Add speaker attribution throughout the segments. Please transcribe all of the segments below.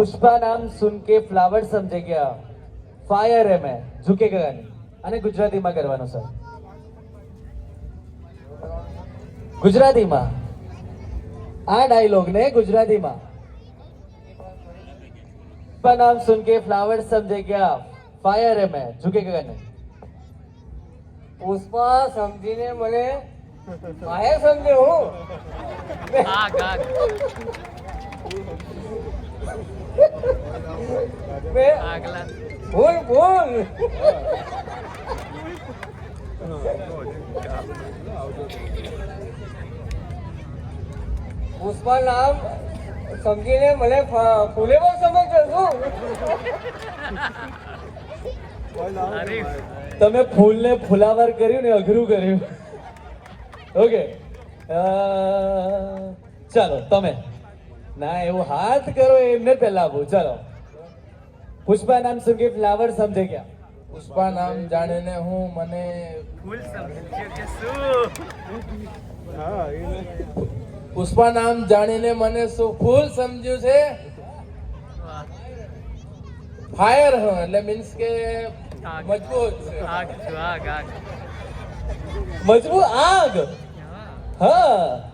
Speaker 1: પુષ્પા નામ સુન કે ફ્લાવર સમજી ગયા ફાયર એ એ ઝુકે ગયા અને ગુજરાતીમાં કરવાનો સર ગુજરાતીમાં. આ ડાયલોગ ને ગુજરાતીમાં. પુષ્પા નામ સુન કે ફ્લાવર સમજી ગયા ફાયર એ એ ઝુકે ગયા
Speaker 2: પુષ્પા સમજીને મને ફાયર સમજે હું. ભૂલ ભૂલ પુષ્પા નામ સમજીને મને ફૂલે સમજ્યો શું
Speaker 1: તમે ફૂલને ફુલાવર કર્યું ને અઘરું કર્યું. ઓકે. ચાલો, તમે. ના એવું હાથ કરો એમને પહેલા આપું. ચલો. પુષ્પા નામ શું કે? ફ્લાવર સમજે ગયા
Speaker 2: પુષ્પા નામ જાણીને હું મને
Speaker 3: ફૂલ સમજે કે શું
Speaker 2: પુષ્પા નામ જાણીને મને શું ફૂલ સમજ્યું છે? ફાયર હ એટલે મીન્સ કે મજબૂત
Speaker 3: આગ આગ આગ.
Speaker 1: મજબૂત આગ?
Speaker 3: હા.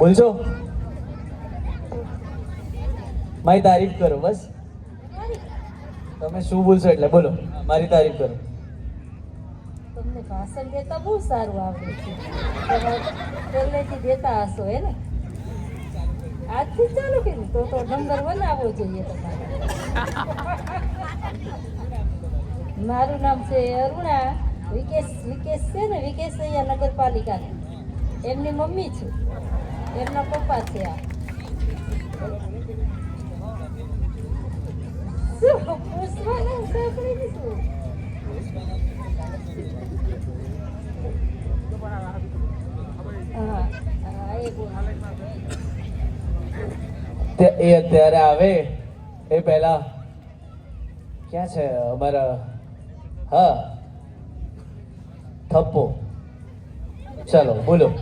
Speaker 1: હા બોલજો. મારી તારીફ કરો, બસ. તમે શું બોલશો એટલે બોલો. મારી તારીફ કરો.
Speaker 4: તમને ભાષણ દેતા બહુ સારું આવડે છે. પહેલેથી દેતા હશો, હે આજથી ચાલુ કર્યું તો તો નંબર વન આવવો જોઈએ તમારે. મારું નામ છે અરુણા. વિકેશ વિકેશ છે ને? વિકેશ અહીંયા નગરપાલિકાની. એમની મમ્મી છું. એમના પપ્પા છે એ
Speaker 1: અત્યારે આવે, એ પહેલા, ક્યાં છે અમારા, હા, થપ્પો. ચાલો, બોલો.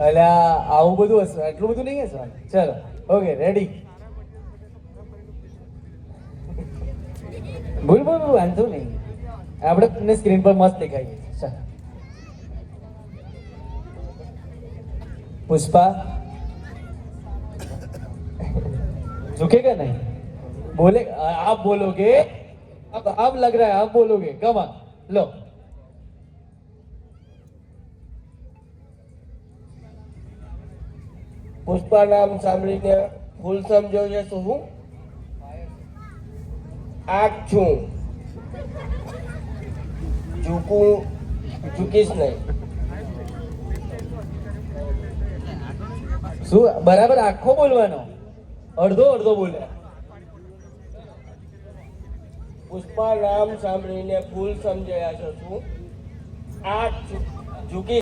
Speaker 1: અલ્યા આવું બધું હશે આટલું બધું નહીં હશે ચાલો ઓકે રેડી બોલ બોલ બોલ, વાંધો નહીં આપણે તમને સ્ક્રીન પર મસ્ત દેખાઈએ ચાલો पुष्पा झुकेगा नहीं बोले आप बोलोगे अब अब लग रहा है आप बोलोगे कम ऑन लो
Speaker 2: પુષ્પા નામ સાંભળીને ફૂલ સમજો છે શું? હું આગ છું. ઝૂકું, ઝૂકીશ નહીં.
Speaker 1: શું, બરાબર આખો બોલવાનો? અડધો અડધો બોલે.
Speaker 2: પુષ્પા નામ સાંભળીને ફૂલ સમજાયા છો શું? ઝૂ- ઝૂકી